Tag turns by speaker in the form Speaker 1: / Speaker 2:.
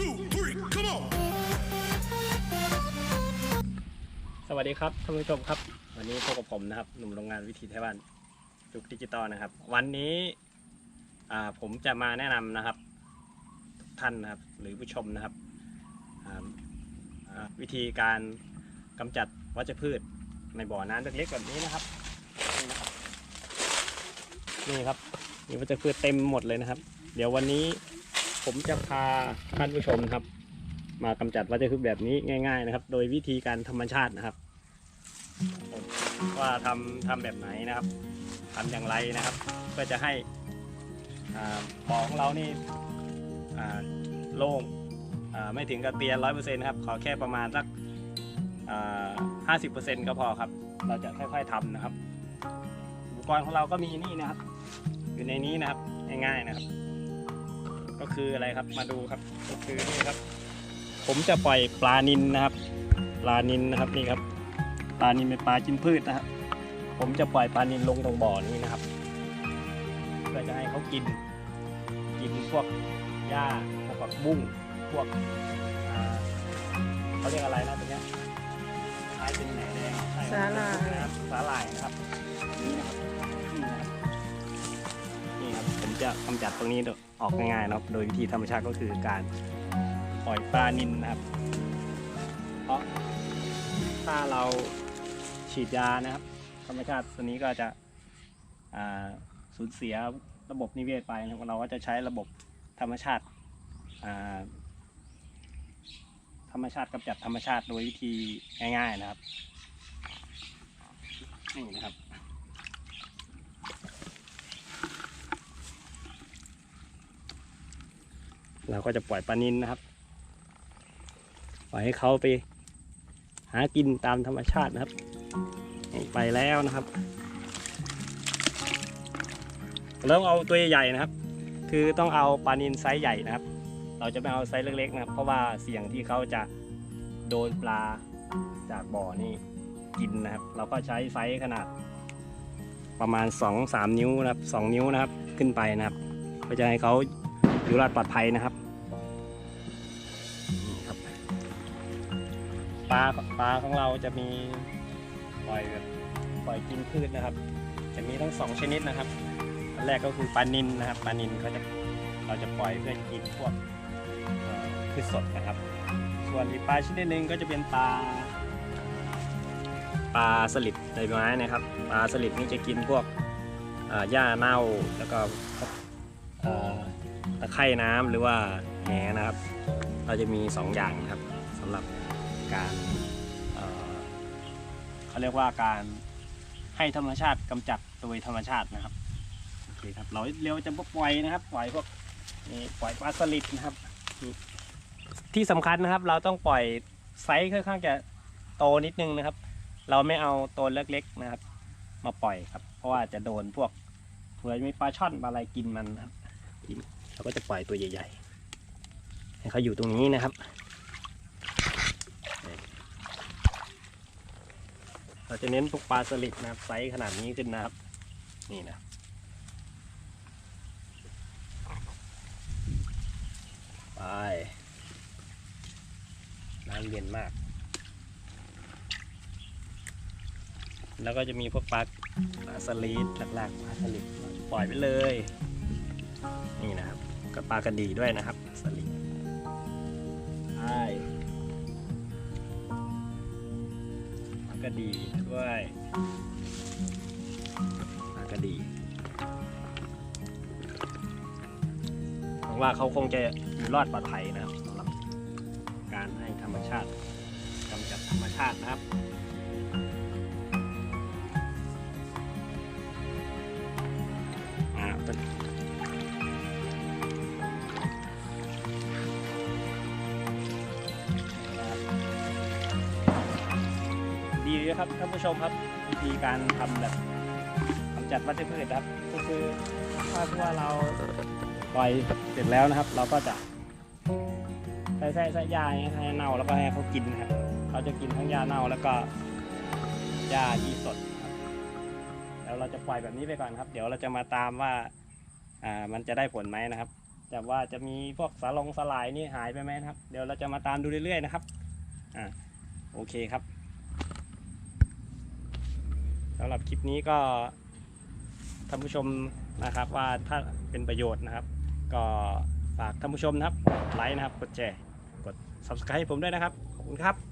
Speaker 1: two, three, come on.
Speaker 2: สวัสดีครับท่านผู้ชมครับ วันนี้พบกับผมนะครับ หนุ่มโรงงานวิถีไทยบ้านจุกดิจิตอลนะครับ วันนี้อ่าผมจะมาแนะนำนะครับทุกท่านนะครับ หรือผู้ชมนะครับอ่าอ่าวิธีการกำจัดวัชพืชในบ่อน้ำเล็กๆแบบนี้นะครับ นี่นะครับนี่ครับมีวัชพืชเต็มหมดเลยนะครับ เดี๋ยววันนี้ ผมจะพาท่านผู้ชมครับ มากำจัดวัชพืชแบบนี้ง่าย ๆ นะครับ โดยวิธีการธรรมชาตินะครับ ว่าทำทำแบบไหนนะครับทำอย่างไรนะครับเพื่อจะให้อ่าบ่อของเรานี่โล่งไม่ถึงกับเตียนร้อยเปอร์เซ็นต์ครับ ขอแค่ประมาณสักห้าสิบเปอร์เซ็นต์ก็พอครับ เราจะค่อยๆทำนะครับ อุปกรณ์ของเราก็มีนี่นะครับ อยู่ในนี้นะครับง่ายๆนะครับ ก็คืออะไรครับมาดูครับก็คือนี่ครับ ผมจะปล่อยปลานินนะครับ ปลานินนะครับนี่ครับปลานินเป็นปลากินพืชนะครับผมจะปล่อยปลานินลงตรงบ่อนี้นะครับเพื่อจะให้เขากิน กินพวกหญ้าพวกผักบุ้งพวกอ่าเขาเรียกอะไรนะตัวเนี้ยคล้ายเป็นแหนแดงใช่
Speaker 3: สาหร่าย
Speaker 2: นะครับสาหร่ายนะครับนี่นะครับนี่นะครับนี่ครับผมจะกำจัดตรงนี้ ออกง่ายๆนะครับ โดยวิธีธรรมชาติก็คือการปล่อยปลานินนะครับ เพราะถ้าเราฉีดยานะครับ ธรรมชาติตัวนี้ก็จะสูญเสียระบบนิเวศไปนะเราก็จะใช้ระบบธรรมชาติธรรมชาติกำจัดธรรมชาติโดยวิธีง่าย ๆนะครับนี่นะครับ เราก็จะปล่อยปลานินนะครับ ปล่อยให้เขาไปหากินตามธรรมชาตินะครับ ไปแล้วนะครับ แล้วเอาตัวใหญ่ๆนะครับ คือต้องเอาปลานินไซส์ใหญ่นะครับ เราจะไม่เอาไซส์เล็กๆนะครับ เพราะว่าเสี่ยงที่เขาจะโดนปลาจากบ่อนี่กินนะครับ เราก็ใช้ไซส์ขนาดประมาณ 2-3 นิ้วนะครับ 2 นิ้วนะครับ ขึ้นไปนะครับ เพื่อจะให้เขาอยู่รอดปลอดภัยนะครับ ปลาปลาของเราจะมีปล่อยแบบปล่อยกินพืชนะครับ จะมีทั้งสองชนิดนะครับอันแรกก็คือปลานินนะครับปลานินเขาจะเราจะปล่อยเพื่อกินพวกพืชสดนะครับ ส่วนอีกปลาชนิดหนึ่งก็จะเป็นปลาปลาสลิดใบไม้นะครับปลาสลิดนี่จะกินพวกหญ้าเน่าแล้วก็ตะไคร่น้ำหรือว่าแหนะครับ เราจะมีสองอย่างนะครับสำหรับ การเอ่อเขาเรียกว่าการให้ธรรมชาติกำจัดโดยธรรมชาตินะครับโอเคครับเราเร็วจะปล่อยนะครับ ปล่อยพวกนี่ปล่อยปลาสลิดนะครับ ที่สำคัญนะครับ เราต้องปล่อยไซส์ค่อนข้างจะโตนิดนึงนะครับ เราไม่เอาตัวเล็กๆนะครับ มาปล่อยครับ เพราะว่าจะโดนพวกเผื่อมีปลาช่อนปลาอะไรกินมันนะครับเราก็จะปล่อยตัวใหญ่ ๆ ให้เขาอยู่ตรงนี้นะครับ เราจะเน้นพวกปลาสลิดนะครับไซส์ขนาดนี้ขึ้นนะครับ นี่นะไปน้ำเย็นมาก แล้วก็จะมีพวกปลาปลาสลิดหลักๆปลาสลิดปล่อยไปเลย นี่นะครับกับปลากระดีด้วยนะครับสลิด ระดีด้วยปลากระดีหวังว่าเขาคงจะอยู่รอดปลอดภัยนะครับสำหรับการให้ธรรมชาติกำจัดธรรมชาตินะครับ ดีเลยครับท่านผู้ชมครับวิธีการทำแบบกำจัดวัชพืชครับ ก็คือถ้าว่าเราปล่อยเสร็จแล้วนะครับ เราก็จะใส่ใส่ใส่หญ้าให้เน่าแล้วก็ให้เขากินนะครับเขาจะกินทั้งหญ้าเน่าแล้วก็หญ้าที่สดครับแล้วเราจะปล่อยแบบนี้ไปก่อนครับ เดี๋ยวเราจะมาตามว่าอ่ามันจะได้ผลไหมนะครับ แต่ว่าจะมีพวกสาลงสลายนี่หายไปไหมครับ เดี๋ยวเราจะมาตามดูเรื่อยๆนะครับอ่าโอเคครับ สำหรับคลิปนี้ก็ท่านผู้ชมนะครับว่าถ้าเป็นประโยชน์นะครับ ก็ฝากท่านผู้ชมนะครับกดไลค์นะครับ กดแชร์กด subscribe ให้ผมด้วยนะครับ ขอบคุณครับ